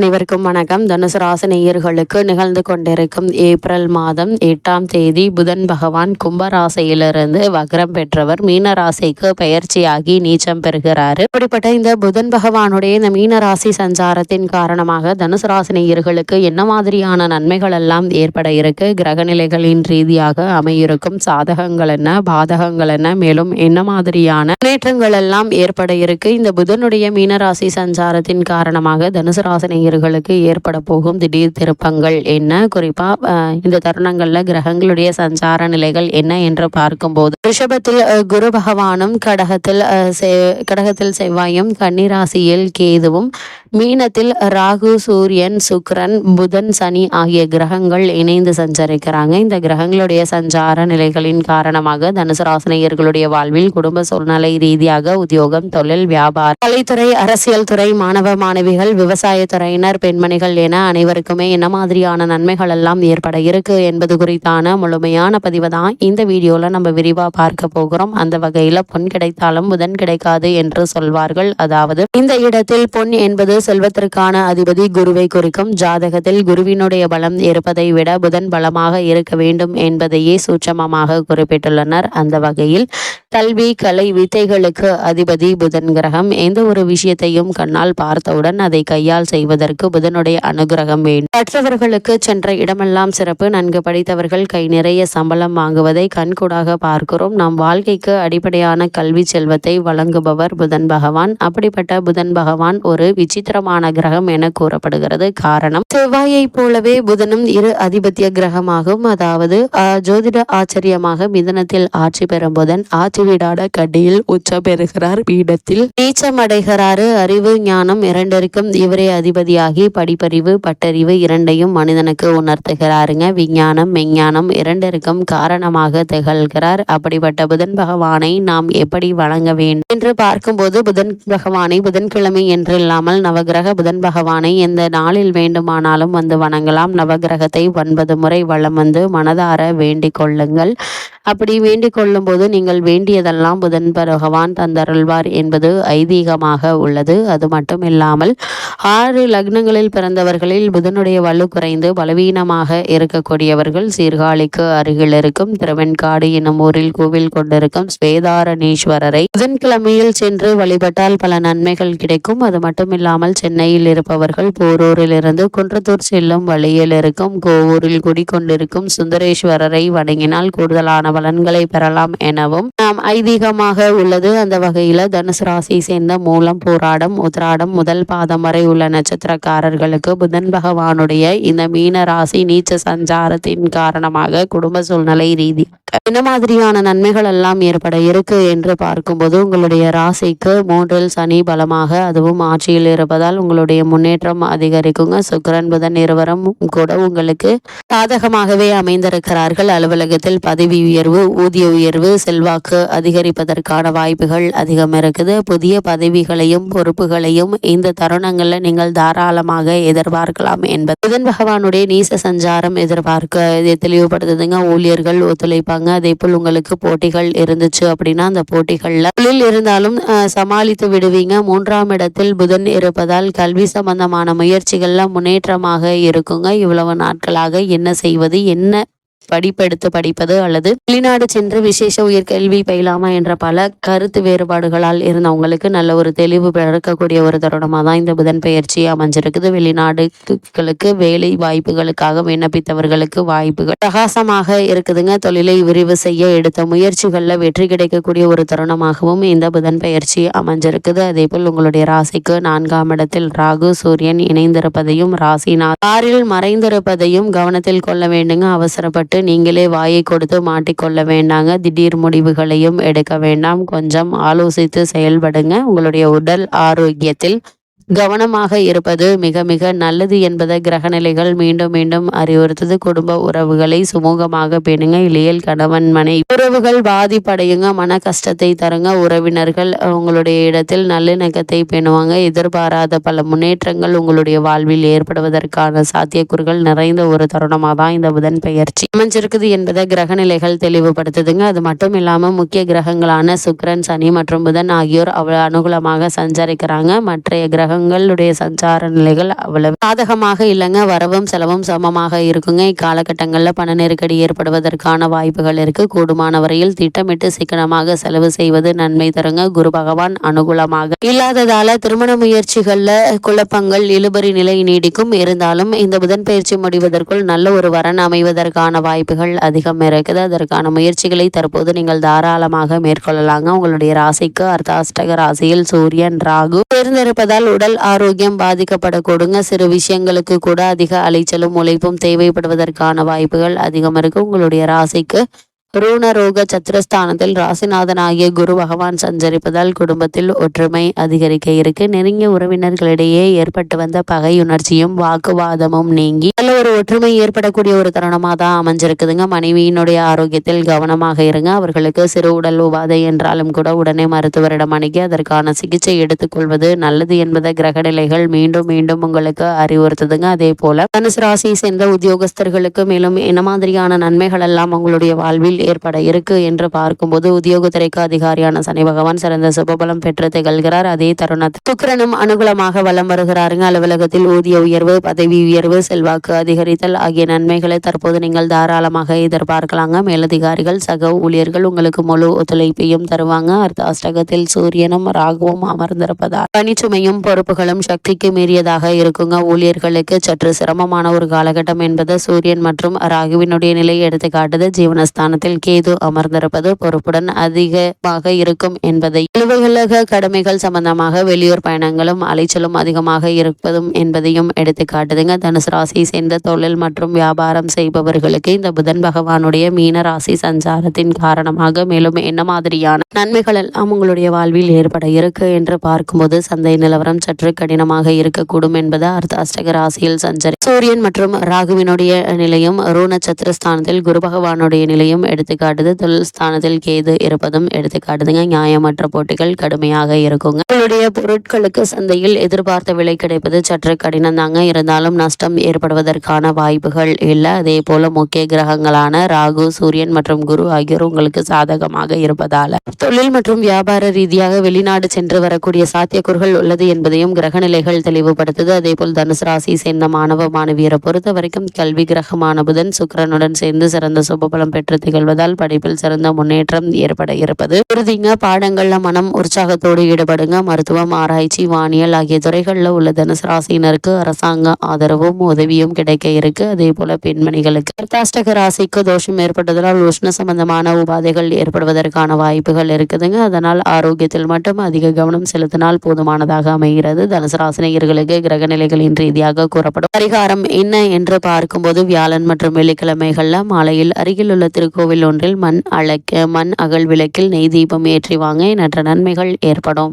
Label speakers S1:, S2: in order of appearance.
S1: அனைவருக்கும் வணக்கம். தனுசு ராசினியர்களுக்கு நிகழ்ந்து கொண்டிருக்கும் ஏப்ரல் மாதம் எட்டாம் தேதி புதன் பகவான் கும்பராசியிலிருந்து வக்ரம் பெற்றவர். மீன ராசிக்கு பயிற்சியாகி நீச்சம் பெறுகிறார். இப்படிப்பட்ட இந்த புதன் பகவானுடைய இந்த மீன ராசி சஞ்சாரத்தின் காரணமாக தனுசு ராசினியர்களுக்கு என்ன மாதிரியான நன்மைகள் எல்லாம் ஏற்பட இருக்கு? கிரகநிலைகளின் ரீதியாக அமையிருக்கும் சாதகங்கள் என்ன? பாதகங்கள் என்ன? மேலும் என்ன மாதிரியான முன்னேற்றங்கள் எல்லாம் ஏற்பட இருக்கு? இந்த புதனுடைய மீனராசி சஞ்சாரத்தின் காரணமாக தனுசு ராசினியர்களுக்கு ஏற்பட போகும் திடீர் திருப்பங்கள் என்ன? குறிப்பா இந்த தருணங்கள்ல கிரகங்களுடைய சஞ்சார நிலைகள் என்ன என்று பார்க்கும்போது ரிஷபத்தில் குரு பகவானும் கடகத்தில் கடகத்தில் செவ்வாயும் கன்னிராசியில் கேதுவும் மீனத்தில் ராகு சூரியன் சுக்ரன் புதன் சனி ஆகிய கிரகங்கள் இணைந்து சஞ்சரிக்கிறாங்க. இந்த கிரகங்களுடைய சஞ்சார நிலைகளின் காரணமாக தனுசு ராசினியர்களுடைய வாழ்வில் குடும்ப சூழ்நிலை ரீதியாக உத்தியோகம் தொழில் வியாபாரம் கலைத்துறை அரசியல் துறை மாணவ மாணவிகள் விவசாயத்துறை துறையினர் பெண்மணிகள் என அனைவருக்குமே என்ன மாதிரியான நன்மைகள் எல்லாம் ஏற்பட இருக்கு என்பது குறித்தான முழுமையான பதிவு தான் இந்த வீடியோவில் நம்ம விரிவா பார்க்க போகிறோம். அந்த வகையில் பொன் கிடைத்தாலும் புதன் கிடைக்காது என்று சொல்வார்கள். அதாவது இந்த இடத்தில் பொன் என்பது செல்வத்திற்கான அதிபதி குருவை குறிக்கும். ஜாதகத்தில் குருவினுடைய பலம் இருப்பதை விட புதன் பலமாக இருக்க வேண்டும் என்பதையே சூட்சமமாக குறிப்பிட்டுள்ளனர். அந்த வகையில் கல்வி கலை வித்தைகளுக்கு அதிபதி புதன் கிரகம். எந்த ஒரு விஷயத்தையும் கண்ணால் பார்த்தவுடன் அதை கையால் செய்வதற்கு புதனுடைய அனுகிரகம் வேண்டும். கற்றவர்களுக்கு சென்ற இடமெல்லாம் சிறப்பு. நன்கு படித்தவர்கள் கை நிறைய சம்பளம் வாங்குவதை கண்கூடாக பார்க்கிறோம். நம் வாழ்க்கைக்கு அடிப்படையான கல்வி செல்வத்தை வழங்குபவர் புதன் பகவான். அப்படிப்பட்ட புதன் பகவான் ஒரு விசித்திரமான கிரகம் என கூறப்படுகிறது. காரணம் செவ்வாயை போலவே புதனும் இரு அதிபத்திய கிரகமாகும். அதாவது ஆஹ், ஜோதிட ஆச்சரியமாக மிதனத்தில் ஆட்சி பெறும் புதன் ஆட்சி விடாட கடியில் உச்ச பெறுகிறார் பீடத்தில். நீச்சமடைகிறாரு அறிவு ஞானம் இரண்டிற்கும் இவரே அதிபதியாகி படிப்பறிவு பட்டறிவு இரண்டையும் மனிதனுக்கு உணர்த்துகிறாருங்க. விஞ்ஞானம் மெஞ்ஞானம் இரண்டிற்கும் காரணமாக திகழ்கிறார். அப்படிப்பட்ட புதன் பகவானை நாம் எப்படி வணங்க வேண்டும்? என்று பார்க்கும்போது புதன் பகவானை புதன்கிழமை என்று இல்லாமல் நவகிரக புதன் பகவானை எந்த நாளில் வேண்டுமானாலும் வந்து வணங்கலாம். நவகிரகத்தை ஒன்பது முறை வளம் வந்து மனதார வேண்டிக் கொள்ளுங்கள். அப்படி வேண்டிக் கொள்ளும்போது நீங்கள் வேண்டியதெல்லாம் புதன் பகவான் தந்தருள்வார் என்பது ஐதீகமாக உள்ளது. அது மட்டும் இல்லாமல் ஆறு லக்னங்களில் பிறந்தவர்களில் புதனுடைய வலு குறைந்து பலவீனமாக இருக்கக்கூடியவர்கள் சீர்காழிக்கு அருகில் இருக்கும். திருவெண்காடு என்னும் ஊரில் கோவில் கொண்டிருக்கும் ஸ்வேதாரணீஸ்வரரை புதன்கிழமையில் சென்று வழிபட்டால் பல நன்மைகள் கிடைக்கும். அது மட்டும் இல்லாமல் சென்னையில் இருப்பவர்கள் போரூரில் இருந்து குன்றத்தூர் செல்லும் வழியில் இருக்கும். கோவூரில் குடிக்கொண்டிருக்கும் சுந்தரேஸ்வரரை வணங்கினால் கூடுதலான பலன்களை பெறலாம் எனவும் நாம் ஐதீகமாக உள்ளது. அந்த வகையில தனுசு ராசியை சேர்ந்த மூலம் போராடம் உத்ராடம் முதல் பாதம் வரை உள்ள நட்சத்திரக்காரர்களுக்கு புதன் பகவானுடைய இந்த மீன ராசி நீச்ச சஞ்சாரத்தின் காரணமாக குடும்ப சூழ்நிலை ரீதி என்ன மாதிரியான நன்மைகள் எல்லாம் ஏற்பட இருக்கு என்று பார்க்கும்போது உங்களுடைய ராசிக்கு மூன்றில் சனி பலமாக அதுவும் ஆட்சியில் இருப்பதால் உங்களுடைய முன்னேற்றம் அதிகரிக்குங்க. சுக்கரன் புதன் இருவரும் கூட உங்களுக்கு சாதகமாகவே அமைந்திருக்கிறார்கள். அலுவலகத்தில் பதவி உயர்வு ஊதிய உயர்வு செல்வாக்கு அதிகரிப்பதற்கான வாய்ப்புகள் அதிகம் இருக்குது. புதிய பதவிகளையும் பொறுப்புகளையும் இந்த தருணங்களில் நீங்கள் தாராளமாக எதிர்பார்க்கலாம் என்பது. புதன் பகவானுடைய நீச சஞ்சாரம் எதிர்பார்க்க இதை தெளிவுபடுத்துதுங்க. ஊழியர்கள் ஒத்துழைப்பாங்க. அதே போல் உங்களுக்கு போட்டிகள் இருந்துச்சு அப்படின்னா அந்த போட்டிகள்ல தொழில் இருந்தாலும் சமாளித்து விடுவீங்க. மூன்றாம் இடத்தில் புதன் இருப்பதால் கல்வி சம்பந்தமான முயற்சிகள்லாம் முன்னேற்றமாக இருக்குங்க. இவ்வளவு நாட்களாக என்ன செய்வது என்ன படிப்பெடுத்து படிப்பது அல்லது வெளிநாடு சென்று விசேஷ உயர்கல்வி பயிலாமா என்ற பல கருத்து வேறுபாடுகளால் இருந்தவங்களுக்கு நல்ல ஒரு தெளிவு பிறக்கக்கூடிய ஒரு தருணமாக தான் இந்த புதன் பயிற்சி அமைஞ்சிருக்குது. வெளிநாடுகளுக்கு வேலை வாய்ப்புகளுக்காக விண்ணப்பித்தவர்களுக்கு வாய்ப்புகள் பிரகாசமாக இருக்குதுங்க. தொழிலை விரிவு செய்ய எடுத்த முயற்சிகளில் வெற்றி கிடைக்கக்கூடிய ஒரு தருணமாகவும் இந்த புதன் பயிற்சி அமைஞ்சிருக்குது. அதே போல் உங்களுடைய ராசிக்கு நான்காம் இடத்தில் ராகு சூரியன் இணைந்திருப்பதையும் ராசிநாத் ஆறில் மறைந்திருப்பதையும் கவனத்தில் கொள்ள வேண்டுங்க. அவசரப்பட்டு நீங்களே வாயை கொடுத்து மாட்டிக்கொள்ள வேண்டாங்க. திடீர் முடிவுகளையும் எடுக்க வேண்டாம். கொஞ்சம் ஆலோசித்து செயல்படுங்க. உங்களுடைய உடல் ஆரோக்கியத்தில் கவனமாக இருப்பது மிக மிக நல்லது என்பதை கிரகநிலைகள் மீண்டும் மீண்டும் அறிவுறுத்தது. குடும்ப உறவுகளை சுமூகமாக பேணுங்க இளையல் கணவன் மனை உறவுகள் பாதிப்படையுங்க மன கஷ்டத்தை தருங்க. உறவினர்கள் உங்களுடைய இடத்தில் நல்லிணக்கத்தை பேணுவாங்க. எதிர்பாராத பல முன்னேற்றங்கள் உங்களுடைய வாழ்வில் ஏற்படுவதற்கான சாத்தியக்கூறுகள் நிறைந்த ஒரு தருணமாக தான் இந்த புதன் பெயர்ச்சி அமைஞ்சிருக்குது என்பதை கிரகநிலைகள் தெளிவுபடுத்துதுங்க. அது மட்டும் இல்லாமல் முக்கிய கிரகங்களான சுக்கிரன் சனி மற்றும் புதன் ஆகியோர் அவ்வளோ அனுகூலமாக சஞ்சரிக்கிறாங்க. மற்றைய கிரகம் கிரகங்களுடைய சஞ்சார நிலைகள் அவ்வளவு சாதகமாக இல்லைங்க. வரவும் செலவும் சமமாக இருக்குங்க. இக்காலகட்டங்களில் பண நெருக்கடி ஏற்படுவதற்கான வாய்ப்புகள் இருக்கு. கூடுமான வரையில் திட்டமிட்டு சிக்கனமாக செலவு செய்வது நன்மை தருங்க. குரு பகவான் அனுகூலமாக இல்லாததால திருமண முயற்சிகளில் குழப்பங்கள் இழுபறி நிலை நீடிக்கும். இருந்தாலும் இந்த புதன் பயிற்சி முடிவதற்குள் நல்ல ஒரு வரன் அமைவதற்கான வாய்ப்புகள் அதிகம் இருக்குது. அதற்கான முயற்சிகளை தற்போது நீங்கள் தாராளமாக மேற்கொள்ளலாங்க. உங்களுடைய ராசிக்கு அர்த்தாஷ்டக ராசியில் சூரியன் ராகு தேர்ந்தெடுப்பதால் உடல் ஆரோக்கியம் பாதிக்கப்படக்கூடுங்க சிறு விஷயங்களுக்கு கூட அதிக அலைச்சலும் உழைப்பும் தேவைப்படுவதற்கான வாய்ப்புகள் அதிகம் இருக்குது உங்களுடைய ராசிக்கு ரூணரோக சத்ரஸ்தானத்தில் ராசிநாதன் ஆகிய குரு பகவான் சஞ்சரிப்பதால் குடும்பத்தில் ஒற்றுமை அதிகரிக்க இருக்கு. நெருங்கிய உறவினர்களிடையே ஏற்பட்டு வந்த பகையுணர்ச்சியும் வாக்குவாதமும் நீங்கி நல்ல ஒரு ஒற்றுமை ஏற்படக்கூடிய ஒரு தருணமாக தான் அமைஞ்சிருக்குதுங்க. மனைவியினுடைய ஆரோக்கியத்தில் கவனமாக இருங்க. அவர்களுக்கு சிறு உடல் உபாதை என்றாலும் கூட உடனே மருத்துவரிடம் அணுகி அதற்கான சிகிச்சை எடுத்துக்கொள்வது நல்லது என்பதை கிரகநிலைகள் மீண்டும் மீண்டும் உங்களுக்கு அறிவுறுத்துதுங்க. அதே போல தனுசு ராசியை சேர்ந்த உத்தியோகஸ்தர்களுக்கு மேலும் என்ன மாதிரியான நன்மைகள் எல்லாம் உங்களுடைய வாழ்வில் ஏற்பட இருக்கு என்று பார்க்கும்போது உத்தியோகத்துறைக்கு அதிகாரியான சனி பகவான் சிறந்த சுபபலம் பெற்று திகழ்கிறார். அதே தருணத்தில் சுக்கரனும் அனுகூலமாக வலம் வருகிறாருங்க. அலுவலகத்தில் ஊதிய உயர்வு பதவி உயர்வு செல்வாக்கு அதிகரித்தல் ஆகிய நன்மைகளை தற்போது நீங்கள் தாராளமாக எதிர்பார்க்கலாங்க. மேலதிகாரிகள் சக ஊழியர்கள் உங்களுக்கு முழு ஒத்துழைப்பையும் தருவாங்க. அர்த்த அஷ்டகத்தில் சூரியனும் ராகுவும் அமர்ந்திருப்பதால் பணிச்சுமையும் பொறுப்புகளும் சக்திக்கு மீறியதாக இருக்குங்க. ஊழியர்களுக்கு சற்று சிரமமான ஒரு காலகட்டம் என்பது சூரியன் மற்றும் ராகுவினுடைய நிலை எடுத்து காட்டுது ஜீவனஸ்தானத்தில் கேது அமர்ந்திருப்பது பொறுப்புடன் அதிகமாக இருக்கும் என்பதை அலுவலக கடமைகள் சம்பந்தமாக வெளியூர் பயணங்களும் அலைச்சலும் அதிகமாக இருப்பதும் என்பதையும் எடுத்து காட்டுதுங்க. தனுசு ராசியை சேர்ந்த தொழில் மற்றும் வியாபாரம் செய்பவர்களுக்கு இந்த புதன் பகவானுடைய மீன ராசி சஞ்சாரத்தின் காரணமாக மேலும் என்ன மாதிரியான நன்மைகள் எல்லாம் உங்களுடைய வாழ்வில் ஏற்பட இருக்கு என்று பார்க்கும்போது சந்தை நிலவரம் சற்று கடினமாக இருக்கக்கூடும் என்பது அர்த்த அஷ்டக ராசியில் சஞ்சரி. சூரியன் மற்றும் ராகுவினுடைய நிலையும் ரூண சத்திரஸ்தானத்தில் குரு பகவானுடைய நிலையும் எடுத்துக்காட்டுது. தொழில் ஸ்தானத்தில் கேது இருப்பதும் எடுத்துக்காட்டுதுங்க. நியாயமற்ற போட்டிகள் கடுமையாக இருக்குங்க. உங்களுடைய பொருட்களுக்கு சந்தையில் எதிர்பார்த்த விலை கிடைப்பது சற்று கடினம் தாங்க இருந்தாலும் நஷ்டம் ஏற்படுவதற்கான வாய்ப்புகள் இல்லை. அதே போல முக்கிய கிரகங்களான ராகு சூரியன் மற்றும் குரு ஆகியோர் உங்களுக்கு சாதகமாக இருப்பதால. தொழில் மற்றும் வியாபார ரீதியாக வெளிநாடு சென்று வரக்கூடிய சாத்தியக்கூறுகள் உள்ளது என்பதையும் கிரகநிலைகள் தெளிவுபடுத்துது. அதே போல் தனுசு ராசி சேர்ந்த மாணவ மாணவியரை பொறுத்த வரைக்கும் கல்வி கிரகமான புதன் சுக்கரனுடன் சேர்ந்து சிறந்த சுபபலம் பெற்று செல்வதால் படிப்பில் சிறந்த முன்னேற்றம் ஏற்பட இருப்பது. உறுதிங்க பாடங்கள்ல மனம் உற்சாகத்தோடு ஈடுபடுங்க. மருத்துவம் ஆராய்ச்சி வானியல் ஆகிய துறைகளில் உள்ள தனுசு ராசியினருக்கு அரசாங்க ஆதரவும் உதவியும் கிடைக்க இருக்கு. அதே போல பெண்மணிகளுக்கு கர்த்தாஷ்டக ராசிக்கு தோஷம் ஏற்பட்டதனால் உஷ்ண சம்பந்தமான உபாதைகள் ஏற்படுவதற்கான வாய்ப்புகள் இருக்குதுங்க. அதனால் ஆரோக்கியத்தில் மட்டும் அதிக கவனம் செலுத்தினால் போதுமானதாக அமைகிறது. தனுசு ராசினியர்களுக்கு கிரக நிலைகளின் ரீதியாக கூறப்படும் பரிகாரம் என்ன என்று பார்க்கும்போது வியாழன் மற்றும் வெள்ளிக்கிழமைகள்ல மாலையில் அருகில் உள்ள திருக்கோவில் ஒன்றில் மண் அழைக்க மண் அகல் விளக்கில் நெய் தீபம் ஏற்றி வாங்க எண்ணற்ற நன்மைகள் ஏற்படும்.